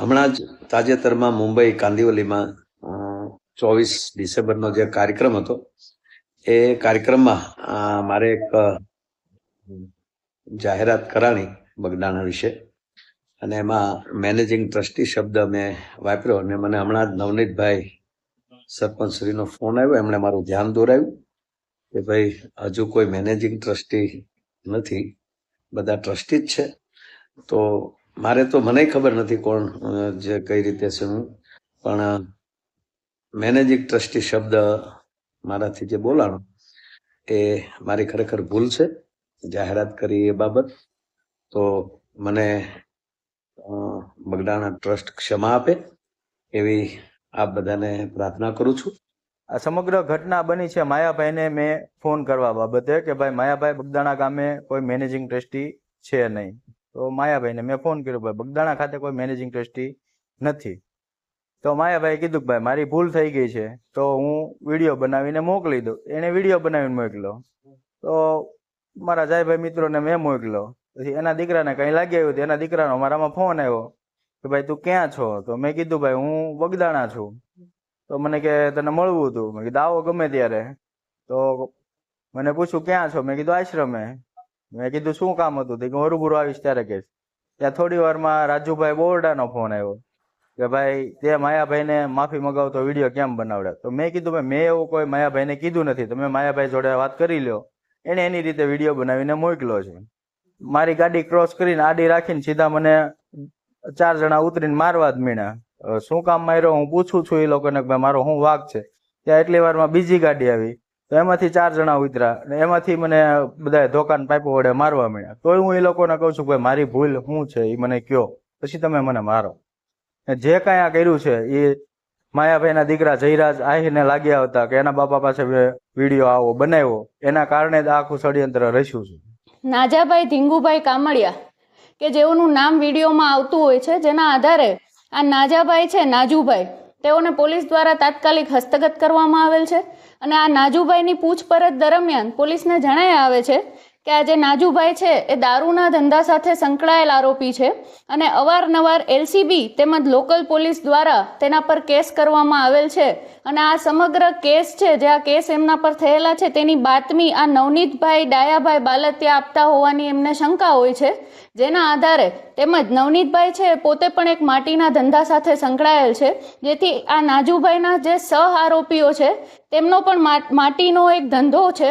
હમણાં જ તાજેતરમાં મુંબઈ કાંદિવલીમાં ચોવીસ ડિસેમ્બરનો જે કાર્યક્રમ હતો, એ કાર્યક્રમમાં મારે એક જાહેરાત કરાણી બગદાણા વિશે. અને એમાં મેનેજિંગ ટ્રસ્ટી શબ્દ મેં વાપર્યો અને મને હમણાં જ નવનીતભાઈ સરપંચ શ્રીનો ફોન આવ્યો, એમણે મારું ધ્યાન દોરાવ્યું કે ભાઈ, હજુ કોઈ મેનેજિંગ ટ્રસ્ટી નથી, બધા ટ્રસ્ટી જ છે. તો મારે તો મને ખબર નથી કોણ જે કઈ રીતે છે હું. પણ મેનેજિંગ ટ્રસ્ટી શબ્દ મારાથી જે બોલાણો, એ મારી ખરેખર ભૂલ છે, જાહેરાત કરી એ બાબત. તો મને બગડાણા ટ્રસ્ટ ક્ષમા આપે, એવી આપ બધાને પ્રાર્થના કરું છું. આ સમગ્ર ઘટના બની છે માયાભાઈને મેં ફોન કરવા બાબતે કે ભાઈ માયાભાઈ બગદાણા ગામે કોઈ મેનેજિંગ ટ્રસ્ટી છે નહીં. તો માયાભાઈને મેં ફોન કર્યો, ભાઈ, બગદાણા ખાતે કોઈ મેનેજિંગ ટ્રસ્ટી નથી. તો માયાભાઈ કીધું ભાઈ, મારી ભૂલ થઈ ગઈ છે, તો હું વીડિયો બનાવીને મોકલી દઉં. એણે વીડિયો બનાવીને મોકલ્યો. તો મારા જાયભાઈ મિત્રોને મેં મોકલ્યો. પછી એના દીકરાને કંઈ લાગી આવ્યું એના દીકરાનો મારામાં ફોન આવ્યો કે, ભાઈ, તું ક્યાં છો? તો મેં કીધું, ભાઈ, હું બગદાણા છું. તો મને કે, તને મળવું હતું? મેં કીધું, આવો ગમે ત્યારે. તો મને પૂછ્યું, ક્યાં છો? મેં કીધું, આશ્રમે. મેં કીધું, શું કામ હતું? તે કે હરુબુરુ આવીશ ત્યારે કહીશ ત્યાં થોડી વારમાં રાજુભાઈ બોરડાનો ફોન આવ્યો કે, ભાઈ, તે માયાભાઈને માફી મગાવતો વીડિયો કેમ બનાવડે તો મેં કીધું, ભાઈ, મેં એવું કોઈ માયાભાઈને કીધું નથી. તમે માયાભાઈ જોડે વાત કરી લ્યો. એને એની રીતે વીડિયો બનાવીને મોકલ્યો છે. મારી ગાડી ક્રોસ કરીને આડી રાખીને સીધા મને ચાર જણા ઉતરીને મારવા જ મીણ્યા. શું કામ માર્યો? હું પૂછું છું એ લોકોને કે, ભાઈ, મારો શું વાક છે? ત્યાં એટલી વારમાં બીજી ગાડી આવી. તો એમાંથી ચાર જણા ઉતર્યા અને એમાંથી મને બધા ધોકાન પાઇપો વડે મારવા મળ્યા તો હું એ લોકોને કહું છું ભાઈ, મારી ભૂલ શું છે એ મને કયો, પછી તમે મને મારો. જે કાંઈ આ કર્યું છે એ માયાભાઈના દીકરા જયરાજ આહીને લાગ્યા હતા કે એના બાપા પાસે વીડિયો આવો, બનાવ્યો. એના કારણે જ આખું ષડયંત્ર રચ્યું છે. નાજાભાઈ ધીંગુભાઈ કામળિયા, કે જેઓનું નામ વિડીયોમાં આવતું હોય છે, જેના આધારે આ નાજાભાઈ છે, નાજુભાઈ. તેઓને પોલીસ દ્વારા તાત્કાલિક હસ્તગત કરવામાં આવેલ છે અને આ નાજુભાઈની પૂછપરછ દરમિયાન પોલીસને જણાય આવે છે કે આ જે નાજુભાઈ છે, એ દારૂના ધંધા સાથે સંકળાયેલ આરોપી છે અને અવારનવાર એલસીબી તેમજ લોકલ પોલીસ દ્વારા તેના પર કેસ કરવામાં આવેલ છે. અને આ સમગ્ર કેસ છે, જે આ કેસ એમના પર થયેલા છે, તેની બાતમી આ નવનીતભાઈ ડાયાભાઈ બાલતિયા આપતા હોવાની એમને શંકા હોય છે. જેના આધારે તેમજ નવનીતભાઈ છે પોતે પણ એક માટીના ધંધા સાથે સંકળાયેલ છે. જેથી આ નાજુભાઈના જે સહ આરોપીઓ છે, તેમનો પણ માટીનો એક ધંધો છે.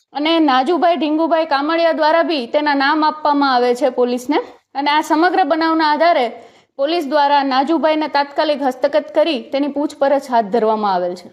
અને નાજુભાઈ ઢીંગુભાઈ કામળિયા દ્વારા બી તેના નામ આપવામાં આવે છે પોલીસને. અને આ સમગ્ર બનાવના આધારે પોલીસ દ્વારા નાજુભાઈને તાત્કાલિક હસ્તગત કરી તેની પૂછપરછ હાથ ધરવામાં આવેલ છે.